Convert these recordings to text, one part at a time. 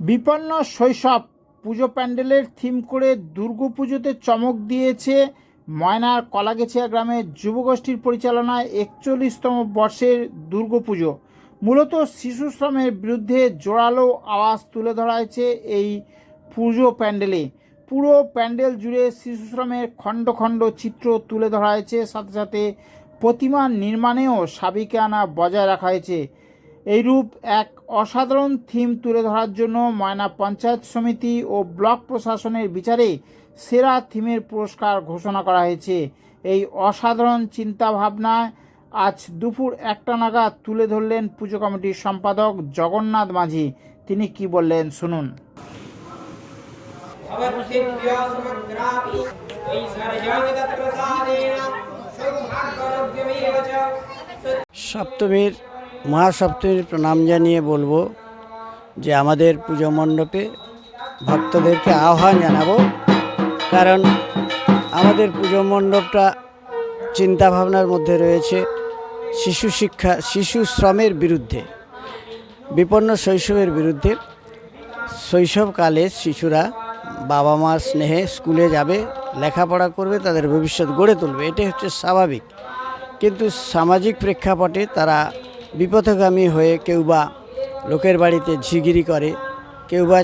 বিপন্ন শৈশব পুজো প্যান্ডেলের থিম করে দুর্গাপুজোতে চমক দিয়েছে ময়নার কলাগেছিয়া গ্রামের যুবগোষ্ঠীর পরিচালনায় একচল্লিশতম বর্ষের দুর্গাপুজো। মূলত শিশু শ্রমের বিরুদ্ধে জোরালো আওয়াজ তুলে ধরা হয়েছে এই পুজো প্যান্ডেলে। পুরো প্যান্ডেল জুড়ে শিশু শ্রমের খণ্ড খণ্ড চিত্র তুলে ধরা হয়েছে সাথে সাথে প্রতিমা নির্মাণেও সাবিকানা বজায় রাখা হয়েছে। এইরূপ এক অসাধারণ থিম তুলে ধরার জন্য ময়না পঞ্চায়েত সমিতি ও ব্লক প্রশাসনের বিচারে সেরা থিমের পুরস্কার ঘোষণা করা হয়েছে। এই অসাধারণ চিন্তাভাবনায় আজ দুপুর একটা নাগাদ তুলে ধরলেন পুজো কমিটির সম্পাদক জগন্নাথ মাঝি। তিনি কি বললেন শুনুন। সপ্তমীর মহাসপ্তমীর প্রণাম জানিয়ে বলব যে আমাদের পুজো মণ্ডপে ভক্তদেরকে আহ্বান জানাব। কারণ আমাদের পুজো মণ্ডপটা চিন্তাভাবনার মধ্যে রয়েছে শিশু শিক্ষা, শিশু শ্রমের বিরুদ্ধে, বিপন্ন শৈশবের বিরুদ্ধে। শৈশবকালে শিশুরা বাবা মার স্নেহে স্কুলে যাবে, লেখাপড়া করবে, তাদের ভবিষ্যৎ গড়ে তুলবে, এটাই হচ্ছে স্বাভাবিক। কিন্তু সামাজিক প্রেক্ষাপটে তারা বিপথগামী হয়ে কেউ বা লোকের বাড়িতে ঝিগিরি করে কেউ বা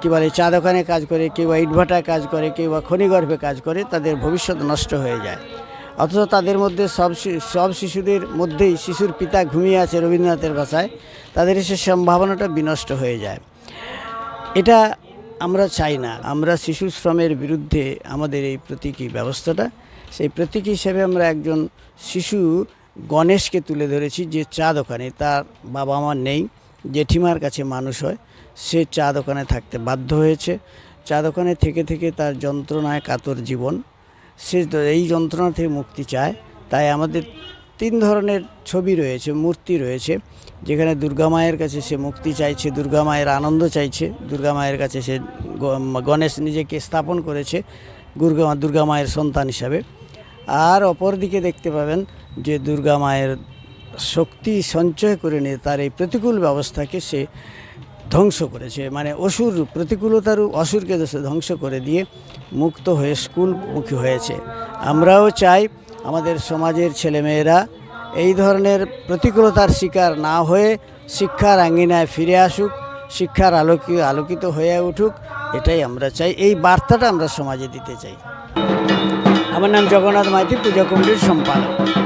কী বলে, চা দোকানে কাজ করে কেউ বা ইটভাটায় কাজ করে কেউ বা খনিগর্ভে কাজ করে, তাদের ভবিষ্যৎ নষ্ট হয়ে যায়। অথচ তাদের মধ্যে সব সব শিশুদের মধ্যেই শিশুর পিতা ঘুমিয়ে আছে রবীন্দ্রনাথের ভাষায়, তাদের সে সম্ভাবনাটা বিনষ্ট হয়ে যায়। এটা আমরা চাই না। আমরা শিশু শ্রমের বিরুদ্ধে আমাদের এই প্রতীকী ব্যবস্থাটা, সেই প্রতীক হিসেবে আমরা একজন শিশু গণেশকে তুলে ধরেছি যে চা দোকানে, তার বাবা মা নেই, জেঠিমার কাছে মানুষ হয়, সে চা দোকানে থাকতে বাধ্য হয়েছে। চা দোকানে থেকে থেকে তার যন্ত্রণায় কাতর জীবন। সে এই যন্ত্রণা থেকে মুক্তি চায়। তাই আমাদের তিন ধরনের ছবি রয়েছে, মূর্তি রয়েছে, যেখানে দুর্গা মায়ের কাছে সে মুক্তি চাইছে, দুর্গা মায়ের আনন্দ চাইছে, দুর্গা মায়ের কাছে সে গণেশ নিজেকে স্থাপন করেছে, দুর্গা দুর্গা মায়ের সন্তান হিসাবে। আর অপর দিকে দেখতে পাবেন যে দুর্গা মায়ের শক্তি সঞ্চয় করে নিয়ে তার এই প্রতিকূল ব্যবস্থাকে সে ধ্বংস করেছে। মানে অসুর প্রতিকূলতার অসুরকে সে ধ্বংস করে দিয়ে মুক্ত হয়ে স্কুলমুখী হয়েছে। আমরাও চাই আমাদের সমাজের ছেলেমেয়েরা এই ধরনের প্রতিকূলতার শিকার না হয়ে শিক্ষার আঙ্গিনায় ফিরে আসুক, শিক্ষার আলোকি, আলোকিত হয়ে উঠুক, এটাই আমরা চাই। এই বার্তাটা আমরা সমাজে দিতে চাই। আমার নাম জগন্নাথ মাইতি পূজা কমিটির সম্পাদক।